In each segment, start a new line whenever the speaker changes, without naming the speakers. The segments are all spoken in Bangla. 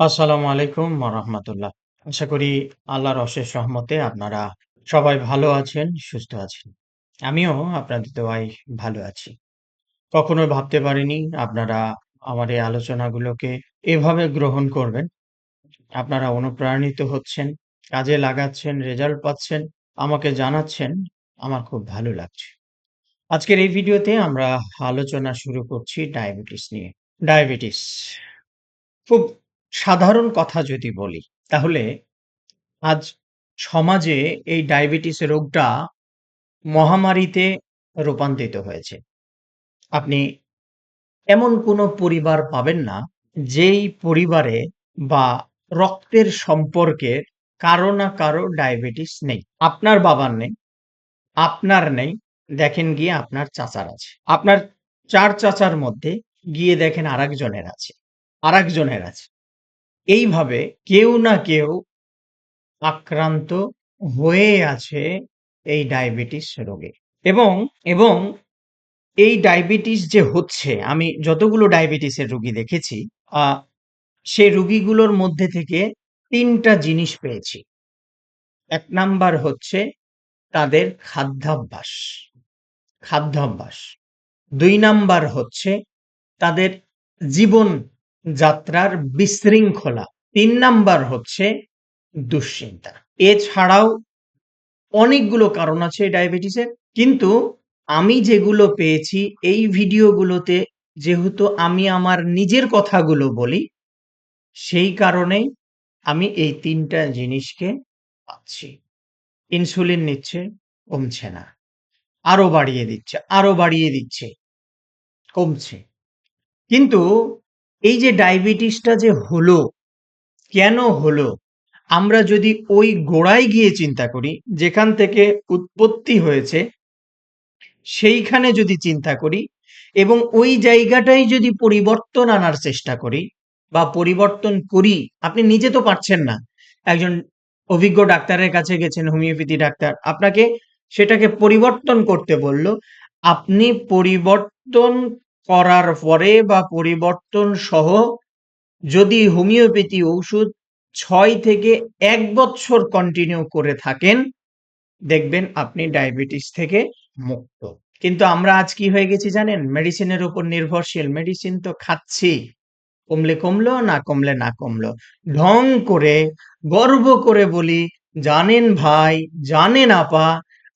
আসসালামু আলাইকুম রহমতুল্লাহ আশা করি আল্লাহর অশেষ রহমতে আপনারা সবাই ভালো আছেন, সুস্থ আছেন। আমিও আপনাদের দোয়ায় ভালো আছি। কখনো ভাবতে পারিনি আপনারা আমার এই আলোচনাগুলোকে এভাবে গ্রহণ করবেন। আপনারা অনুপ্রাণিত হচ্ছেন, কাজে লাগাচ্ছেন, রেজাল্ট পাচ্ছেন, আমাকে জানাচ্ছেন, আমার খুব ভালো লাগছে। আজকের এই ভিডিওতে আমরা আলোচনা শুরু করছি ডায়াবেটিস নিয়ে। ডায়াবেটিস খুব সাধারণ কথা যদি বলি, তাহলে আজ সমাজে এই ডায়াবেটিস রোগটা মহামারীতে রূপান্তরিত হয়েছে। আপনি এমন কোনো পরিবার পাবেন না, যেই পরিবারে বা রক্তের সম্পর্কে কারও না কারও ডায়াবেটিস নেই। আপনার বাবার নেই, আপনার নেই, দেখেন গিয়ে আপনার চাচার আছে। আপনার চার চাচার মধ্যে গিয়ে দেখেন আরেকজনের আছে, আরেকজনের আছে। এইভাবে কেউ না কেউ আক্রান্ত হয়ে আছে এই ডায়াবেটিস রোগে। এবং, এবং এই ডায়াবেটিস যে হচ্ছে, আমি যতগুলো ডায়াবেটিসের রোগী দেখেছি, সে রুগীগুলোর মধ্যে থেকে তিনটা জিনিস পেয়েছি। এক নাম্বার হচ্ছে তাদের খাদ্যাভ্যাস, খাদ্যাভ্যাস। দুই নাম্বার হচ্ছে তাদের জীবন যাত্রার বিশৃঙ্খলা। তিন নাম্বার হচ্ছে দুশ্চিন্তা। এছাড়াও অনেকগুলো কারণ আছে ডায়াবেটিসের। কিন্তু আমি যেগুলো পেয়েছি এই ভিডিওগুলোতে যেহেতু আমি আমার নিজের কথাগুলো বলি, সেই কারণেই আমি এই তিনটা জিনিসকে পাচ্ছি। ইনসুলিন নিচ্ছে, কমছে না। আরও বাড়িয়ে দিচ্ছে, আরও বাড়িয়ে দিচ্ছে। কমছে। কিন্তু এই যে ডায়াবেটিসটা যে হলো, কেন হলো? আমরা যদি ওই গোড়ায় গিয়ে চিন্তা করি, যেখান থেকে উৎপত্তি হয়েছে সেইখানে যদি চিন্তা করি এবং ওই জায়গাটাই যদি পরিবর্তন আনার চেষ্টা করি বা পরিবর্তন করি, আপনি নিজে তো পারছেন না। একজন অভিজ্ঞ ডাক্তারের কাছে গেছেন, হোমিওপ্যাথি ডাক্তার। আপনাকে সেটাকে পরিবর্তন করতে বলল। আপনি পরিবর্তন করার পরে বা পরিবর্তন সহ যদি হোমিওপ্যাথি ঔষুধ ৬ থেকে এক বৎসর কন্টিনিউ করে থাকেন, দেখবেন আপনি ডায়াবেটিস থেকে মুক্ত। কিন্তু আমরা আজ কি হয়ে গেছি জানেন? মেডিসিনের উপর নির্ভরশীল। মেডিসিন তো খাচ্ছি। কমলে কমলো, না কমলে না কমলো। ঢং করে, গর্ব করে বলি, "জানেন ভাই, জানেন আপা,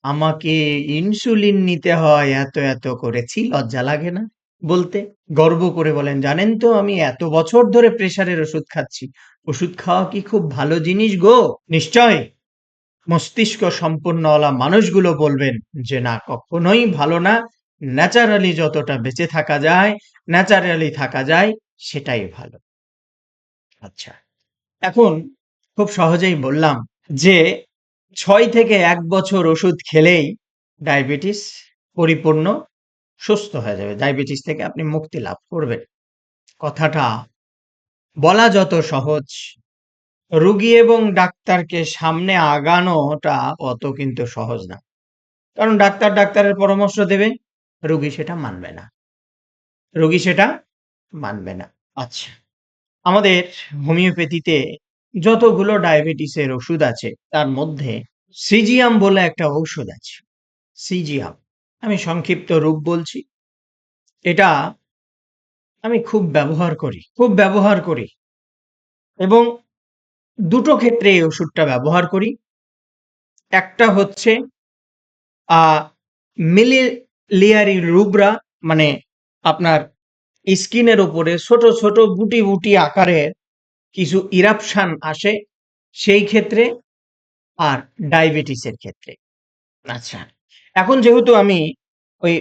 আমাকে ইনসুলিন নিতে হয় এত, এত করেছি লজ্জা লাগে না বলতে? গর্ব করে বলেন, "জানেন তো আমি এত বছর ধরে প্রেশারের ওষুধ খাচ্ছি।" ওষুধ খাওয়া কি খুব ভালো জিনিস গো? নিশ্চয় মস্তিষ্ক সম্পন্নওয়ালা মানুষগুলো বলবেন যে, "না, কখনোই ভালো না। ন্যাচারালি যতটা বেঁচে থাকা যায়, ন্যাচারালি থাকা যায়, সেটাই ভালো।" আচ্ছা। এখন খুব সহজেই বললাম যে ছয় থেকে এক বছর ওষুধ খেলেই ডায়াবেটিস পরিপূর্ণ সুস্থ হয়ে যাবে। ডায়াবেটিস থেকে আপনি মুক্তি লাভ করবেন। কথাটা বলা যত সহজ, রুগী এবং ডাক্তারকে সামনে আগানোটা অত কিন্তু সহজ না। কারণ ডাক্তার ডাক্তারের পরামর্শ দেবে, রুগী সেটা মানবে না। রুগী সেটা মানবে না। আচ্ছা। আমাদের হোমিওপ্যাথিতে যতগুলো ডায়াবেটিসের ওষুধ আছে, তার মধ্যে সিজিয়াম বলে একটা ঔষধ আছে। সিজিয়াম। আমি সংক্ষিপ্ত রূপ বলছি। এটা আমি খুব ব্যবহার করি, খুব ব্যবহার করি। এবং দুটো ক্ষেত্রে এই ওষুধটা ব্যবহার করি। একটা হচ্ছে মিলিলিয়ারি রুব্রা মানে আপনার স্কিনের উপরে ছোট, ছোট বুটি, বুটি আকারের কিছু ইরাপশান আসে, সেই ক্ষেত্রে আর ডায়াবেটিসের ক্ষেত্রে। আচ্ছা। এখন যেহেতু আমি ওই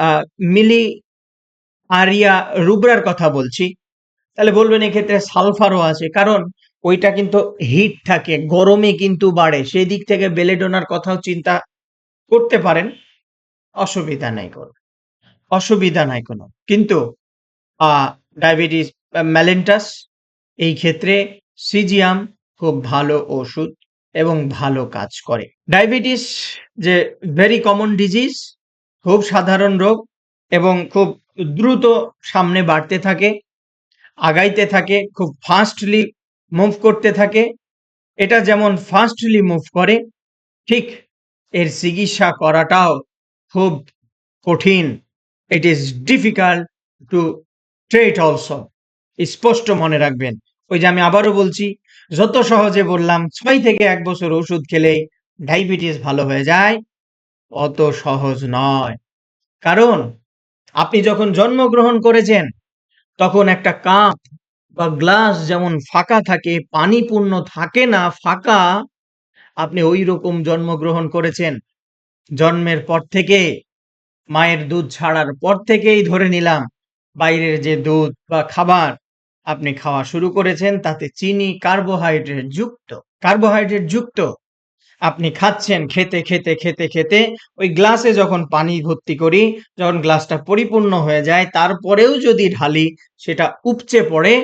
আ মিলি আরিয়া রুব্রার কথা বলছি, তাহলে বলবেন এক্ষেত্রে সালফারও আছে। কারণ ওইটা কিন্তু হিট থাকে, গরমে কিন্তু বাড়ে। সেই দিক থেকে বেলেডোনার কথাও চিন্তা করতে পারেন। অসুবিধা নাই কোনো। অসুবিধা নাই কোনো। কিন্তু ডায়াবেটিস ম্যালেন্টাস এই ক্ষেত্রে সিজিয়াম খুব ভালো ওষুধ এবং ভালো কাজ করে। ডায়াবেটিস যে ভেরি কমন ডিজিজ, খুব সাধারণ রোগ এবং খুব দ্রুত সামনে বাড়তে থাকে। আগাইতে থাকে খুব ফাস্টলি মুভ করতে থাকে এটা যেমন ফাস্টলি মুভ করে ঠিক এর চিকিৎসা করাটাও খুব কঠিন it is difficult to treat also স্পষ্ট মনে রাখবেন ওই যে আমি আবারও বলছি যত সহজে বললাম, ছয় থেকে এক বছর ওষুধ খেলেই ডায়াবেটিস ভালো হয়ে যায়, অত সহজ নয়। কারণ, আপনি যখন জন্মগ্রহণ করেছেন, তখন একটা কাপ বা গ্লাস যেমন ফাঁকা থাকে পানি পূর্ণ থাকে না, ফাঁকা, আপনি ওই রকম জন্মগ্রহণ করেছেন, জন্মের পর থেকে, মায়ের দুধ ছাড়ার পর থেকেই ধরে নিলাম, বাইরের যে দুধ বা খাবার আপনি খাওয়া শুরু করেছেন, তাতে চিনি কার্বোহাইড্রেট যুক্ত। কার্বোহাইড্রেট যুক্ত। আপনি খাচ্ছেন খেতে খেতে খেতে খেতে, ওই গ্লাসে যখন পানি ভর্তি করি, যখন গ্লাসটা পরিপূর্ণ হয়ে যায়, তারপরেও যদি ঢালি, সেটা উপচে পড়ে,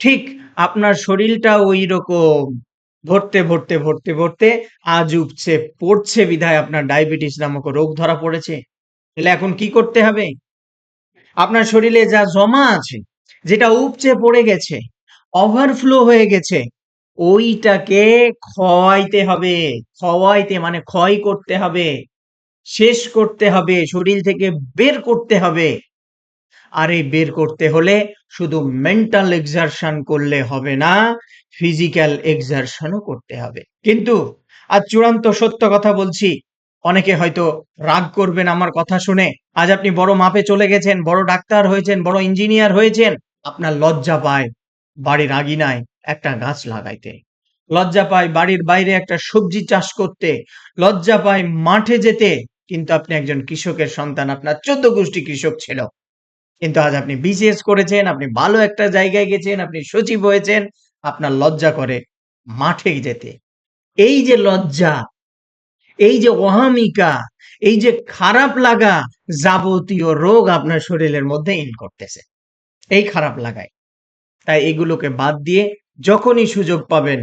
ঠিক আপনার শরীরটা ওই রকম ভরতে ভরতে ভরতে ভরতে আজ উপচে পড়ছে বিধায় আপনার ডায়াবেটিস নামক রোগ ধরা পড়েছে। তাহলে এখন কি করতে হবে? আপনার শরীরে যা জমা আছে যেটা উপচে পড়ে গেছে ওভারফ্লো হয়ে গেছে, ওইটাকে খওয়াইতে হবে খওয়াইতে মানে ক্ষয় করতে হবে, শেষ করতে হবে, শরীর থেকে বের করতে হবে। আর এই বের করতে হলে শুধু মেন্টাল এক্সারশন করলে হবে না ফিজিক্যাল এক্সারশনও করতে হবে। কিন্তু, আজ চূড়ান্ত সত্য কথা বলছি, অনেকে হয়তো রাগ করবেন আমার কথা শুনে, আজ আপনি বড় মাপে চলে গেছেন, বড় ডাক্তার হয়েছেন, বড় ইঞ্জিনিয়ার হয়েছেন আপনার লজ্জা পায় বাড়ির আগিনায় একটা গাছ লাগাইতে। লজ্জা পায় বাড়ির বাইরে একটা সবজি চাষ করতে। লজ্জা পায় মাঠে যেতে। কিন্তু আপনি একজন কৃষকের সন্তান, আপনার চোদ্দ গোষ্ঠী কৃষক ছিল। কিন্তু আজ আপনি বিসিএস করেছেন, আপনি ভালো একটা জায়গায় গেছেন, আপনি সচিব হয়েছেন, আপনার লজ্জা করে মাঠে যেতে। এই যে লজ্জা, এই যে অহামিকা, এই যে খারাপ লাগা যাবতীয় রোগ আপনার শরীরের মধ্যে ইন করতেছে। এই খারাপ লাগায়। তাই এগুলোকে বাদ দিয়ে যখনই সুযোগ পাবেন,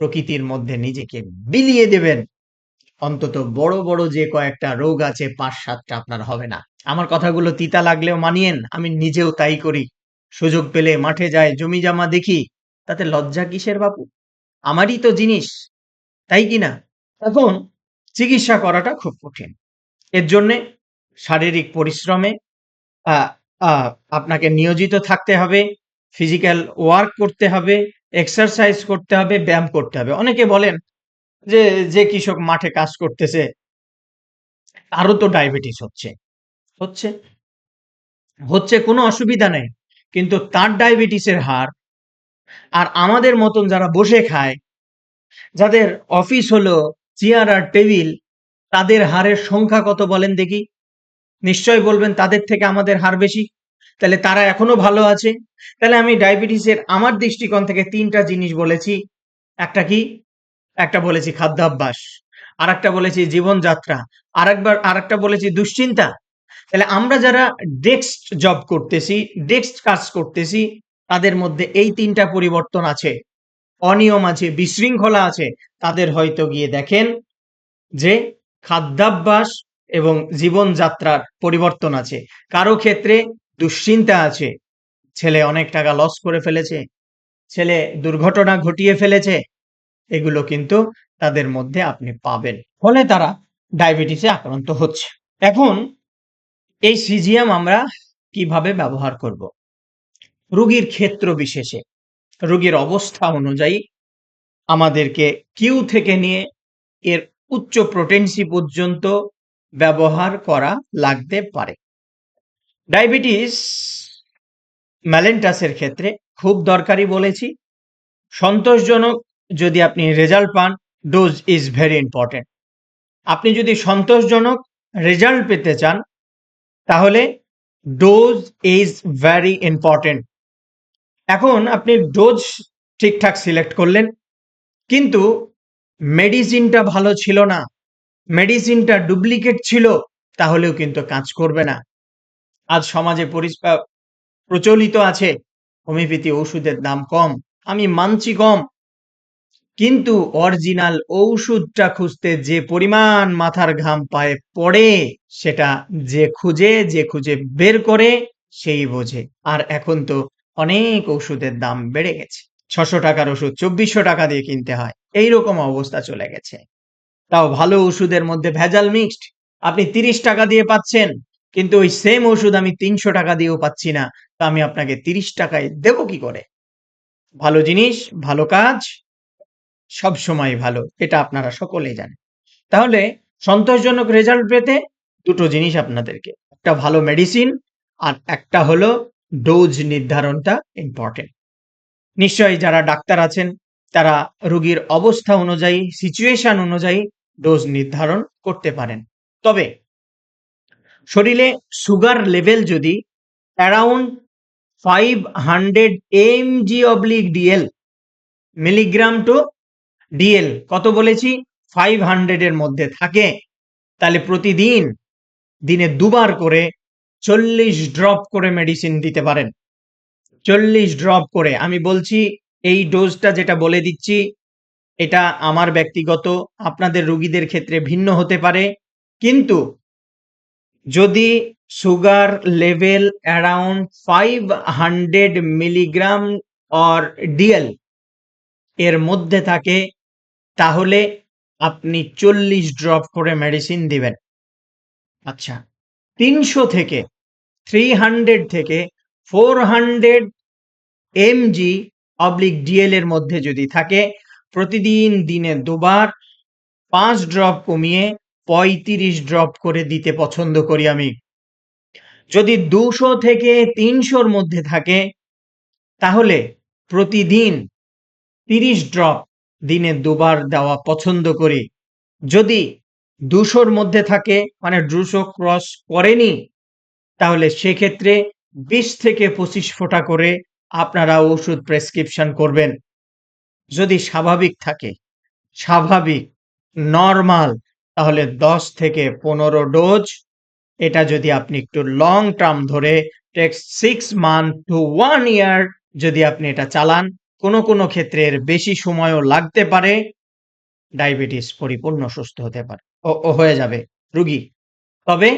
প্রকৃতির মধ্যে নিজেকে বিলিয়ে দেবেন। অন্তত বড় বড় যে কয়েকটা রোগ আছে, পাঁচ, সাতটা আপনার হবে না। আমার কথাগুলো তিতা লাগলেও মানিয়েন, আমি নিজেও তাই করি। সুযোগ পেলে মাঠে যায় জমি জামা দেখি, তাতে লজ্জা কিসের বাপু? আমারই তো জিনিস, তাই কি না? এখন চিকিৎসা করাটা খুব কঠিন। এর জন্যে শারীরিক পরিশ্রমে আপনাকে নিয়োজিত থাকতে হবে ফিজিক্যাল ওয়ার্ক করতে হবে এক্সারসাইজ করতে হবে, ব্যায়াম করতে হবে। অনেকে বলেন যে যে কৃষক মাঠে কাজ করতেছে, তারও তো ডায়াবেটিস হচ্ছে। হচ্ছে। হচ্ছে কোনো অসুবিধা নেই, কিন্তু তার ডায়াবেটিসের হার আর আমাদের মতন যারা বসে খায়, যাদের অফিস হলো চেয়ার আর টেবিল তাদের হারের সংখ্যা কত বলেন দেখি? নিশ্চয় বলবেন তাদের থেকে আমাদের হার বেশি। তাহলে তারা এখনও ভালো আছে। তাহলে আমি ডায়াবেটিসের আমার দৃষ্টিকোণ থেকে তিনটা জিনিস বলেছি। একটা কি? একটা বলেছি খাদ্যাভ্যাস। আর একটা বলেছি জীবনযাত্রা। আর একবার আর একটা বলেছি দুশ্চিন্তা। তাহলে আমরা যারা ডেস্ক জব করতেছি, ডেস্ক কাজ করতেছি, তাদের মধ্যে এই তিনটা পরিবর্তন আছে। অনিয়ম আছে, বিশৃঙ্খলা আছে। তাদের হয়তো গিয়ে দেখেন যে খাদ্যাভ্যাস এবং জীবনযাত্রার পরিবর্তন আছে। কারও ক্ষেত্রে দুশ্চিন্তা আছে। ছেলে অনেক টাকা লস করে ফেলেছে। ছেলে দুর্ঘটনা ঘটিয়ে ফেলেছে। এগুলো কিন্তু তাদের মধ্যে আপনি পাবেন। ফলে তারা ডায়াবেটিসে আক্রান্ত হচ্ছে। এখন এই সিজিএম আমরা কীভাবে ব্যবহার করব? রুগীর ক্ষেত্র বিশেষে। রুগীর অবস্থা অনুযায়ী আমাদেরকে কিউ থেকে নিয়ে এর উচ্চ প্রোটেন্সি পর্যন্ত ব্যবহার করা লাগতে পারে। ডায়াবেটিস ম্যালেন্টাসের ক্ষেত্রে খুব দরকারি বলেছি। সন্তোষজনক যদি আপনি রেজাল্ট পান, ডোজ ইজ ভেরি ইম্পর্টেন্ট। আপনি যদি সন্তোষজনক রেজাল্ট পেতে চান, তাহলে ডোজ ইজ ভেরি ইম্পর্টেন্ট। এখন আপনি ডোজ ঠিকঠাক সিলেক্ট করলেন, কিন্তু মেডিসিনটা ভালো ছিল না। মেডিসিনটা ডুপ্লিকেট ছিল, তাহলেও কিন্তু কাজ করবে না। আজ সমাজে প্রচলিত আছে হোমিওপ্যাথি ওষুধের দাম কম, আমি মানছি কম। কিন্তু অরিজিনাল ঔষধটা খুঁজতে যে পরিমাণ মাথার ঘাম পায়ে পড়ে, সেটা যে খুঁজে যে খুঁজে বের করে, সেই বোঝে। আর এখন তো অনেক ওষুধের দাম বেড়ে গেছে। ছশো টাকার ওষুধ চব্বিশশো টাকা দিয়ে কিনতে হয়। এইরকম অবস্থা চলে গেছে। তাও ভালো ওষুধের মধ্যে ভেজাল মিক্সড আপনি তিরিশ টাকা দিয়ে পাচ্ছেন, কিন্তু ওই সেম ওষুধ আমি তিনশো টাকা দিয়েও পাচ্ছি না, তো আমি আপনাকে তিরিশ টাকায় দেবো কি করে? ভালো জিনিস, ভালো কাজ, সব সময় ভালো, এটা আপনারা সকলেই জানেন। তাহলে সন্তোষজনক রেজাল্ট পেতে দুটো জিনিস আপনাদেরকে, একটা ভালো মেডিসিন আর একটা হলো ডোজ নির্ধারণটা ইম্পর্টেন্ট নিশ্চয়ই যারা ডাক্তার আছেন, তারা রোগীর অবস্থা অনুযায়ী সিচুয়েশন অনুযায়ী ডোজ নির্ধারণ করতে পারেন। তবে শরীরে সুগার লেভেল যদি around five hundred M G oblique DL milligram to DL কত বলেছি? ফাইভ হান্ড্রেডের মধ্যে থাকে, তাহলে প্রতিদিন দিনে দুবার করে চল্লিশ ড্রপ করে মেডিসিন দিতে পারেন। চল্লিশ ড্রপ করে, আমি বলছি এই ডোজটা যেটা বলে দিচ্ছি এটা আমার ব্যক্তিগত, আপনাদের রোগীদের ক্ষেত্রে ভিন্ন হতে পারে। কিন্তু যদি sugar level around five hundred milligram or DL এর মধ্যে থাকে, তাহলে আপনি চল্লিশ ড্রপ করে মেডিসিন দিবেন। আচ্ছা তিনশো থেকে, থ্রি হান্ড্রেড থেকে four hundred MG oblique DL এর মধ্যে যদি থাকে প্রতিদিন দিনে দুবার পাঁচ ড্রপ কমিয়ে পঁয়ত্রিশ ড্রপ করে দিতে পছন্দ করি আমি। যদি দুশো থেকে তিনশোর মধ্যে থাকে, তাহলে প্রতিদিন তিরিশ ড্রপ দিনে দুবার দেওয়া পছন্দ করি। যদি দুশোর মধ্যে থাকে মানে দুশো ক্রস করেনি, তাহলে সেক্ষেত্রে বিশ থেকে পঁচিশ ফোঁটা করে আপনারা ওষুধ প্রেসক্রিপশন করবেন। যদি স্বাভাবিক থাকে, স্বাভাবিক নর্মাল তাহলে দশ থেকে পনেরো ডোজ এটা যদি আপনি একটু লং টার্ম ধরে six month to one year যদি আপনি এটা চালান, কোনো কোনো ক্ষেত্রে এর বেশি সময়ও লাগতে পারে ডায়াবেটিস পরিপূর্ণ সুস্থ হতে পারে ও হয়ে যাবে রুগী। তবে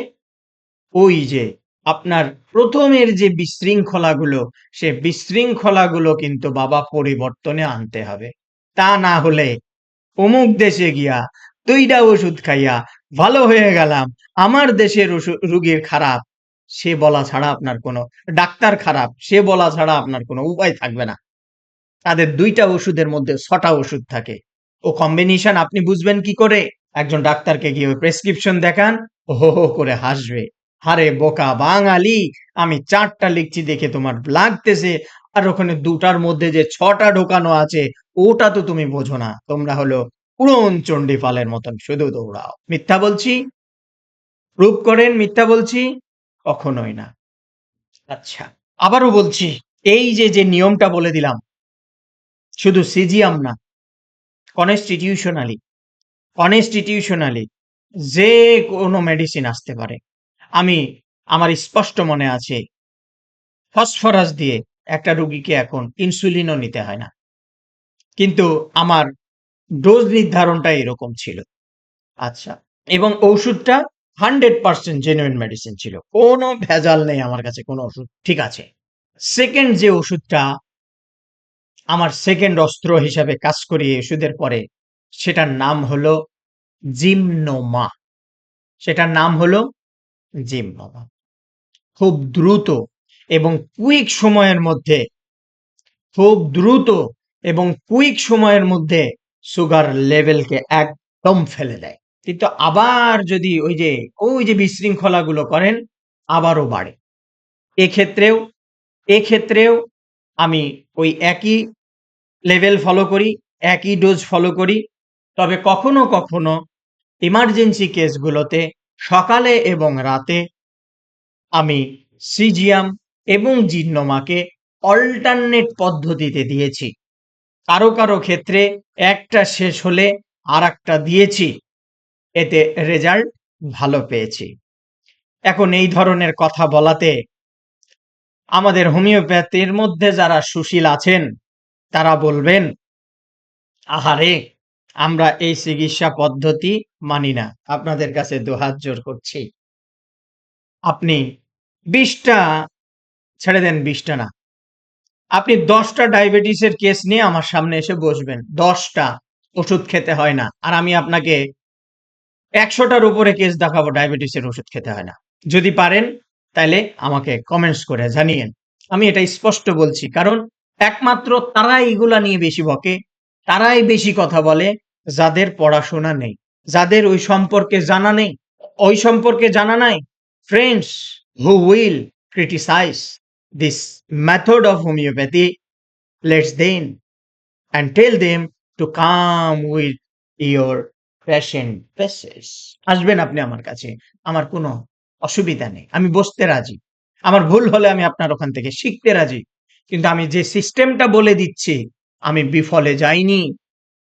ওই যে আপনার প্রথমের যে বিশৃঙ্খলাগুলো, সে বিশৃঙ্খলাগুলো কিন্তু বাবা পরিবর্তনে আনতে হবে। তা না হলে অমুক দেশে গিয়া দুইটা ওষুধ খাইয়া, ভালো হয়ে গেলাম, আমার দেশের রুগীর খারাপ, সে বলা ছাড়া আপনার কোনো, ডাক্তার খারাপ, সে বলা ছাড়া আপনার কোনো উপায় থাকবে না। তাদের দুইটা ওষুধের মধ্যে ছটা ওষুধ থাকে। ও কম্বিনেশন আপনি বুঝবেন কি করে? একজন ডাক্তারকে গিয়ে প্রেসক্রিপশন দেখান হো হো করে হাসবে। হারে বোকা বাঙালি, আমি চারটা লিখছি দেখে তোমার লাগতেছে। আর ওখানে দুটার মধ্যে যে ছটা ঢোকানো আছে, ওটা তো তুমি বোঝো না। তোমরা হলো উড়ন চণ্ডীপালের মতন, শুধু দৌড়াও। মিথ্যা বলছি? প্রুভ করেন মিথ্যা বলছি? কখনোই না। আচ্ছা আবারও বলছি, এই যে যে নিয়মটা বলে দিলাম, শুধু সিজিয়াম না কনস্টিটিউশনালি কনস্টিটিউশনালি যে কোনো মেডিসিন আসতে পারে। আমি আমার স্পষ্ট মনে আছে, ফসফরাস দিয়ে একটা রুগীকে এখন ইনসুলিনও নিতে হয় না। কিন্তু আমার ডোজ নির্ধারণটা এরকম ছিল। আচ্ছা এবং ওষুধটা হান্ড্রেড পার্সেন্ট জেনুইন মেডিসিন ছিল। কোনো ভেজাল নেই আমার কাছে, কোনো ওষুধ, ঠিক আছে। সেকেন্ড যে ওষুধটা আমার সেকেন্ড অস্ত্র হিসাবে কাজ করি ওষুধের পরে, সেটার নাম হলো জিমনোমা। সেটার নাম হলো জিমনোমা খুব দ্রুত এবং কুইক সময়ের মধ্যে, খুব দ্রুত এবং কুইক সময়ের মধ্যে সুগার লেভেলকে একদম ফেলে দেয়। কিন্তু আবার যদি ওই যে ওই যে বিশৃঙ্খলাগুলো করেন, আবারও বাড়ে। এক্ষেত্রেও এক্ষেত্রেও আমি ওই একই লেভেল ফলো করি, একই ডোজ ফলো করি। তবে কখনো কখনো ইমার্জেন্সি কেসগুলোতে সকালে এবং রাতে আমি সিজিয়াম এবং জিন্নমাকে অল্টারনেট পদ্ধতিতে দিয়েছি। কারও কারও ক্ষেত্রে একটা শেষ হলে আর দিয়েছি। এতে রেজাল্ট ভালো পেয়েছি। এখন এই ধরনের কথা বলাতে আমাদের হোমিওপ্যাথির মধ্যে যারা সুশীল আছেন, তারা বলবেন, আহারে, আমরা এই চিকিৎসা পদ্ধতি মানি না। আপনাদের কাছে দুহাত জোর করছি। আপনি বিশটা ছেড়ে দেন, বিশটা না। আপনি দশটা ডায়াবেটিসের কেস নিয়ে আমার সামনে এসে বসবেন। দশটা ওষুধ খেতে হয় না। আর আমি আপনাকে একশোটার উপরে কেস দেখাবো, ডায়াবেটিসের ওষুধ খেতে হয় না। যদি পারেন তাহলে আমাকে কমেন্টস করে জানিয়েন। আমি এটা স্পষ্ট বলছি, কারণ একমাত্র তারাই এগুলা নিয়ে বেশি বকে, তারাই বেশি কথা বলে, যাদের পড়াশোনা নেই। যাদের ওই সম্পর্কে জানা নেই, ওই সম্পর্কে জানা নাই friends who will criticise this method of homoeopathy let's then and tell them to come with your patient faces আসবেন আপনি আমার কাছে, আমার কোনো অসুবিধা নেই, আমি বসতে রাজি। আমার ভুল হলে আমি আপনার ওখান থেকে শিখতে রাজি। কিন্তু আমি যে সিস্টেমটা বলে দিচ্ছি, আমি বিফলে যাইনি।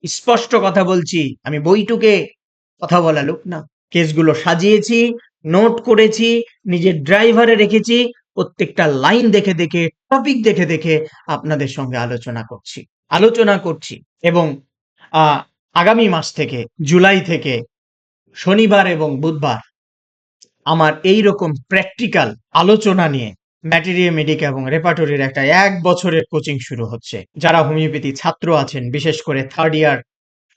স্পষ্ট কথা বলছি, আমি বইটুকে কথা বলা লোক না। কেসগুলো সাজিয়েছি, নোট করেছি, নিজের ড্রাইভারে রেখেছি, প্রত্যেকটা লাইন দেখে দেখে, টপিক দেখে দেখে আপনাদের সঙ্গে আলোচনা করছি। আলোচনা করছি এবং আগামী মাস থেকে, জুলাই থেকে, শনিবার এবং বুধবার আমার এই রকম প্র্যাকটিক্যাল আলোচনা নিয়ে ম্যাটেরিয়া মেডিকা এবং রেপার্টরির একটা এক বছরের কোচিং শুরু হচ্ছে। যারা হোমিওপ্যাথি ছাত্র আছেন, বিশেষ করে থার্ড ইয়ার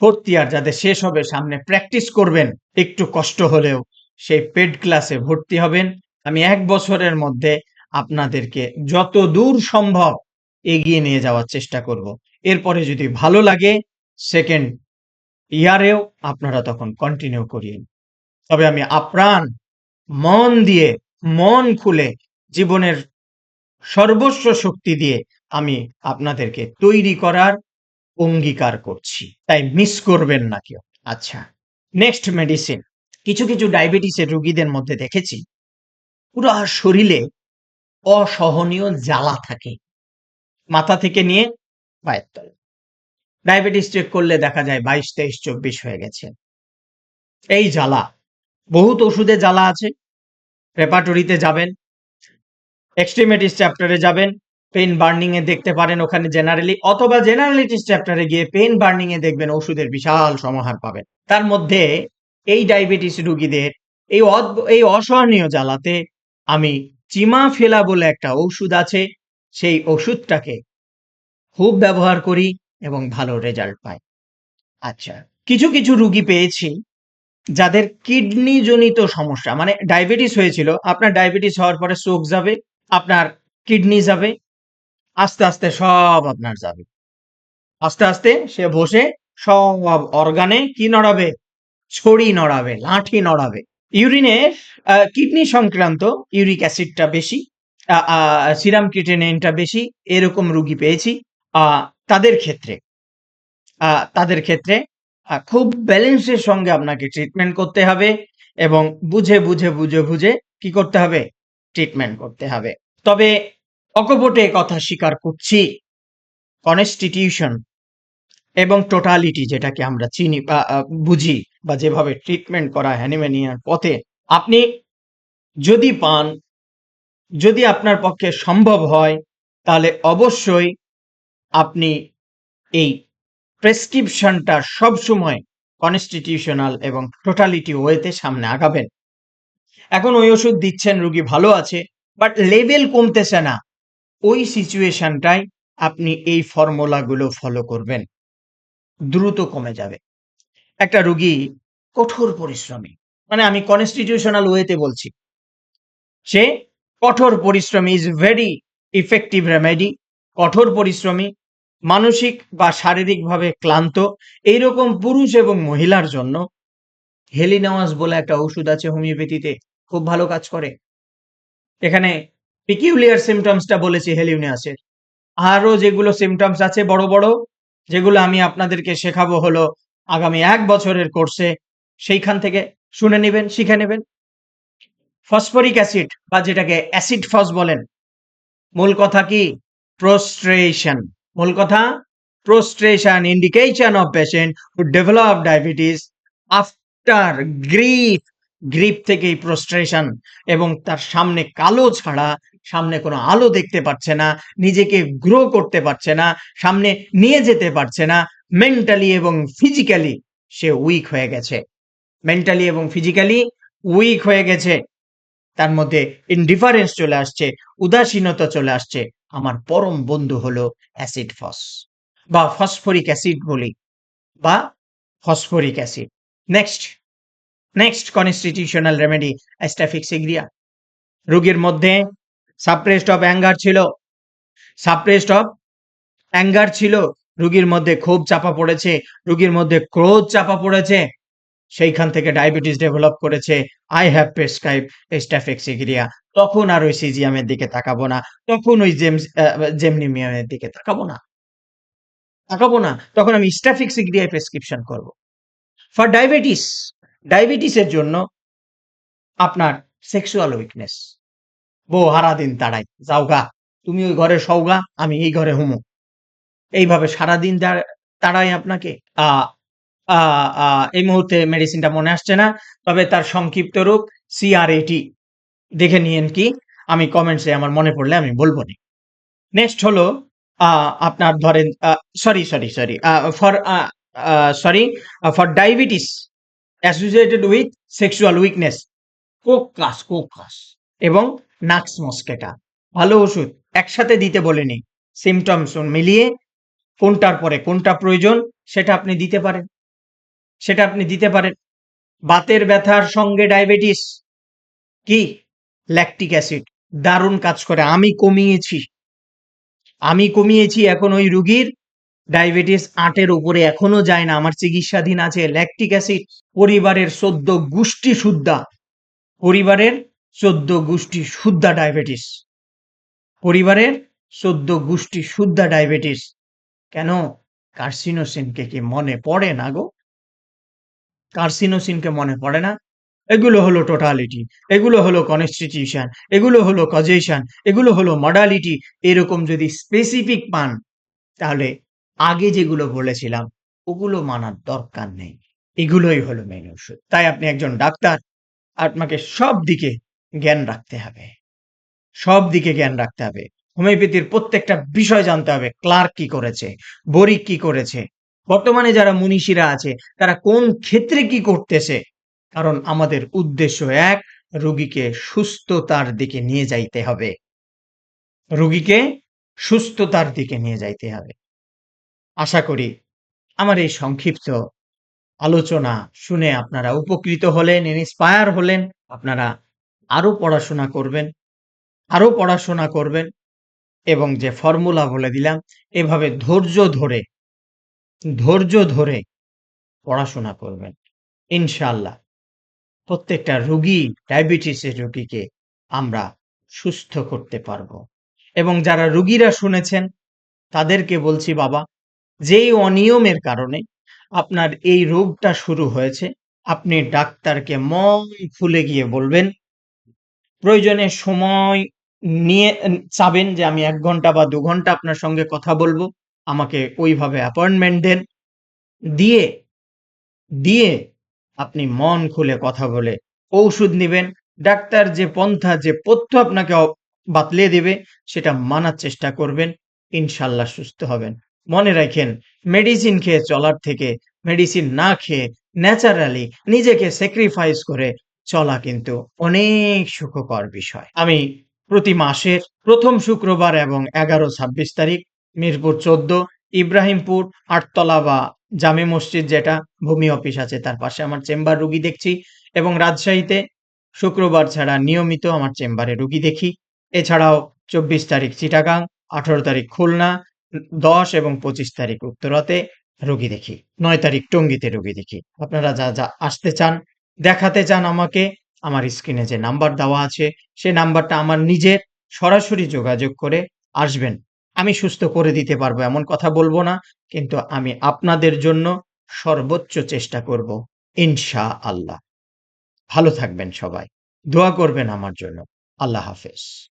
ফোর্থ ইয়ার যাদের শেষ হবে, সামনে প্র্যাকটিস করবেন, একটু কষ্ট হলেও সেই পেড ক্লাসে ভর্তি হবেন। আমি এক বছরের মধ্যে আপনাদেরকে যত দূর সম্ভব এগিয়ে নিয়ে যাওয়ার চেষ্টা করব। এরপরে যদি ভালো লাগে সেকেন্ড ইয়ারেও আপনারা তখন কন্টিনিউ করিয়েন তবে আমি আপ্রাণ মন দিয়ে, মন খুলে, জীবনের সর্বস্ব শক্তি দিয়ে আমি আপনাদেরকে তৈরি করার অঙ্গীকার করছি। তাই মিস করবেন না কেউ। আচ্ছা নেক্সট মেডিসিন কিছু কিছু ডায়াবেটিসের রোগীদের মধ্যে দেখেছি। পুরো শরীরে অসহনীয় জ্বালা থাকে। মাথা থেকে নিয়ে পায়ের তলে। ডায়াবেটিস চেক করলে দেখা যায় বাইশ, তেইশ, চব্বিশ হয়ে গেছে। এই জ্বালা, বহুত ওষুধে জ্বালা আছে। রেপার্টরিতে যাবেন। এক্সট্রিমেটিস চ্যাপ্টারে যাবেন। পেন বার্নিং এ দেখতে পারেন ওখানে জেনারেলি অথবা জেনারেলিটিস চ্যাপ্টারে গিয়ে পেন বার্নিং এ দেখবেন ওষুধের বিশাল সমাহার পাবেন। তার মধ্যে এই ডায়াবেটিস রোগীদের, এই এই অসহনীয় জ্বালাতে আমি চিমা ফেলা বলে একটা ওষুধ আছে, সেই ওষুধটাকে খুব ব্যবহার করি এবং ভালো রেজাল্ট পাই। আচ্ছা কিছু কিছু রুগী পেয়েছি যাদের কিডনি জনিত সমস্যা মানে ডায়াবেটিস হয়েছিল, আপনার ডায়াবেটিস হওয়ার পরে চোখ যাবে, আপনার কিডনি যাবে আস্তে আস্তে সব আপনার যাবে। আস্তে আস্তে সে বসে সব অর্গানে কি নড়াবে? ছড়ি নড়াবে, লাঠি নড়াবে। ইউরিনে কিডনি সংক্রান্ত ইউরিক অ্যাসিডটা বেশি সিরাম ক্রিটেনিনটা বেশি, এরকম রুগী পেয়েছি তাদের ক্ষেত্রে। তাদের ক্ষেত্রে খুব ব্যালেন্সের সঙ্গে আপনাকে ট্রিটমেন্ট করতে হবে এবং বুঝে বুঝে বুঝে বুঝে কি করতে হবে? ট্রিটমেন্ট করতে হবে। তবে অকপটে কথা স্বীকার করছি। কনস্টিটিউশন এবং টোটালিটি যেটাকে আমরা চিনি বা বুঝি বা যেভাবে ট্রিটমেন্ট করা হ্যানিম্যানিয়ার পথে, আপনি যদি পান, যদি আপনার পক্ষে সম্ভব হয়, তাহলে অবশ্যই আপনি এই প্রেসক্রিপশনটা সবসময় কনস্টিটিউশনাল এবং টোটালিটি ওয়েতে সামনে আগাবেন। এখন ওই ওষুধ দিচ্ছেন, রুগী ভালো আছে বাট লেভেল কমতেছে না। ওই সিচুয়েশনটাই আপনি এই ফর্মুলাগুলো ফলো করবেন। দ্রুত কমে যাবে। একটা রুগী কঠোর পরিশ্রমী। মানে আমি কনস্টিটিউশনাল ওয়েতে বলছি। সে কঠোর পরিশ্রমী ইজ ভেরি ইফেক্টিভ রেমেডি কঠোর পরিশ্রমী, মানসিক বা শারীরিকভাবে ক্লান্ত। এইরকম পুরুষ এবং মহিলার জন্য হেলিনাওয়াস বলে একটা ওষুধ আছে হোমিওপ্যাথিতে। খুব ভালো কাজ করে। এখানে পিকিউলিয়ার সিমটমসটা বলেছি হেলিউনিয়াসের আরও যেগুলো সিমটমস আছে বড় বড়, যেগুলো আমি আপনাদেরকে শেখাবো হলো আগামী এক বছরের কোর্সে সেইখান থেকে শুনে নেবেন, শিখে নেবেন। ফসফরিক অ্যাসিড বা যেটাকে অ্যাসিড ফস বলেন, মূল কথা কি? প্রোস্ট্রেশন মূল কথা prostration indication of patient who develop diabetes after grief grip থেকেই প্রোস্ট্রেশন এবং তার সামনে কালো ছাড়া সামনে কোনো আলো দেখতে পাচ্ছে না, নিজেকে গ্রো করতে পারছে না, সামনে নিয়ে যেতে পারছে না মেন্টালি এবং ফিজিক্যালি সে উইক হয়ে গেছে। মেন্টালি এবং ফিজিক্যালি উইক হয়ে গেছে। তার মধ্যে ইনডিফারেন্স চলে আসছে, উদাসীনতা চলে আসছে। আমার পরম বন্ধু হলো অ্যাসিড ফস বা ফসফরিক অ্যাসিড বলি, বা phosphoric acid next next constitutional remedy staphysagria রোগীর মধ্যে সাপ্রেসড অফ অ্যাঙ্গার ছিল। সাপ্রেসড অফ অ্যাঙ্গার ছিল। রুগীর মধ্যে ক্ষোভ চাপা পড়েছে। রুগীর মধ্যে ক্রোধ চাপা পড়েছে। সেইখান থেকে ডায়াবেটিস ডেভেলপ করেছে। আই হ্যাভ প্রেসক্রাইব স্ট্যাফেক্সিগ্রিয়া তখন আর ওই সিজিয়ামের দিকে তাকাবো না। তখন ওই জেমস জেমনিমিয়ামের দিকে তাকাবো না। তাকাবো না। তখন আমি স্ট্যাফিক্সিগ্রিয়ায় প্রেসক্রিপশন করব। ফর ডায়াবেটিস ডায়াবেটিসের জন্য আপনার সেক্সুয়াল উইকনেস বউ হারা দিন তাড়াই যাওগা তুমি ওই ঘরে সৌগা আমি এই ঘরে হুমু এইভাবে সারাদিন তাড়াই আপনাকে। এই মুহূর্তে মেডিসিনটা মনে আসছে না, তবে তার সংক্ষিপ্ত রূপ সিআরএটি দেখে নিয়েন কি, আমি কমেন্টসে আমার মনে পড়লে আমি বলব নি। নেক্সট হলো আপনার ধরেন sorry sorry sorry for sorry for diabetes associated with sexual weakness coccus coccus. এবং নাক্স মস্কেটা। ভালো ওষুধ, একসাথে দিতে বলেনি সিমটমস মিলিয়ে কোনটার পরে কোনটা প্রয়োজন, সেটা আপনি দিতে পারেন। সেটা আপনি দিতে পারেন। বাতের ব্যথার সঙ্গে ডায়াবেটিস কি? ল্যাকটিক অ্যাসিড দারুণ কাজ করে। আমি কমিয়েছি। আমি কমিয়েছি এখন ওই রুগীর। ডায়াবেটিস আটের উপরে এখনও যায় না। আমার চিকিৎসাধীন আছে। ল্যাকটিক অ্যাসিড পরিবারের সদ্য গোষ্ঠী শুদ্ধা। পরিবারের চোদ্দ গোষ্ঠী শুদ্ধা ডায়াবেটিস। পরিবারের চোদ্দ গোষ্ঠী শুদ্ধা ডায়াবেটিস। কেন? কার্সিনোসিনকে কি মনে পড়ে না গো? কার্সিনোসিনকে মনে পড়ে না? এগুলো হলো টোটালিটি এগুলো হলো কনস্টিটিউশন এগুলো হলো কজেশন এগুলো হলো মডালিটি এরকম যদি স্পেসিফিক পান, তাহলে আগে যেগুলো বলেছিলাম, ওগুলো মানার দরকার নেই। এগুলোই হলো মেন ওষুধ তাই আপনি একজন ডাক্তার, আপনাকে সব দিকে জ্ঞান রাখতে হবে। সব দিকে জ্ঞান রাখতে হবে। হোমিওপ্যাথির প্রত্যেকটা বিষয় জানতে হবে। ক্লার্ক কি করেছে? বরিক কি করেছে? বর্তমানে যারা মনীষীরা আছে, তারা কোন ক্ষেত্রে কি করতেছে? কারণ আমাদের উদ্দেশ্য এক, রোগীকে সুস্থতার দিকে নিয়ে যাইতে হবে। রোগীকে সুস্থতার দিকে নিয়ে যাইতে হবে। আশা করি আমার এই সংক্ষিপ্ত আলোচনা শুনে আপনারা উপকৃত হলেন ইন্সপায়ার হলেন, আপনারা আরও পড়াশোনা করবেন, আরও পড়াশোনা করবেন এবং যে ফর্মুলা বলে দিলাম, এভাবে ধৈর্য ধরে ধৈর্য ধরে পড়াশোনা করবেন। ইনশাল্লাহ প্রত্যেকটা রুগী ডায়াবেটিসের রুগীকে আমরা সুস্থ করতে পারব। এবং যারা রুগীরা শুনেছেন, তাদেরকে বলছি, বাবা, যেই অনিয়মের কারণে আপনার এই রোগটা শুরু হয়েছে, আপনি ডাক্তারকে মন খুলে গিয়ে বলবেন প্রয়োজনে সময় নিয়ে চাবেন যে আমি এক ঘণ্টা বা দু ঘণ্টা আপনার সঙ্গে কথা বলব। আমাকে ওইভাবে অ্যাপয়েন্টমেন্ট দেন। দিয়ে দিয়ে আপনি মন খুলে কথা বলে ঔষধ নেবেন। ডাক্তার যে পন্থা, যে পথ্য আপনাকে বাতলে দেবে, সেটা মানার চেষ্টা করবেন। ইনশাল্লাহ সুস্থ হবেন। মনে রাখেন মেডিসিন খেয়ে চলার থেকে মেডিসিন না খেয়ে ন্যাচারালি নিজেকে স্যাক্রিফাইস করে চলা কিন্তু অনেক সুখকর বিষয়। আমি প্রতি মাসের প্রথম শুক্রবার এবং এগারো ছাব্বিশ তারিখ মিরপুর চোদ্দ, ইব্রাহিমপুর আটতলা বা জামে মসজিদ যেটা ভূমি অফিস আছে তার পাশে আমার চেম্বার রুগী দেখছি এবং রাজশাহীতে শুক্রবার ছাড়া নিয়মিত আমার চেম্বারে রুগী দেখি। এছাড়াও চব্বিশ তারিখ চিটাগাং, আঠারো তারিখ খুলনা, দশ এবং পঁচিশ তারিখ উত্তরাতে রুগী দেখি। নয় তারিখ টঙ্গিতে রুগী দেখি। আপনারা যা যা আসতে চান দেখাতে চান আমাকে, আমার স্ক্রিনে যে নাম্বার দেওয়া আছে, সে নাম্বারটা আমার নিজের সরাসরি যোগাযোগ করে আসবেন। আমি সুস্থ করে দিতে পারব, এমন কথা বলব না, কিন্তু আমি আপনাদের জন্য সর্বোচ্চ চেষ্টা করব ইনশা আল্লাহ ভালো থাকবেন সবাই। দোয়া করবেন আমার জন্য। আল্লাহ হাফেজ।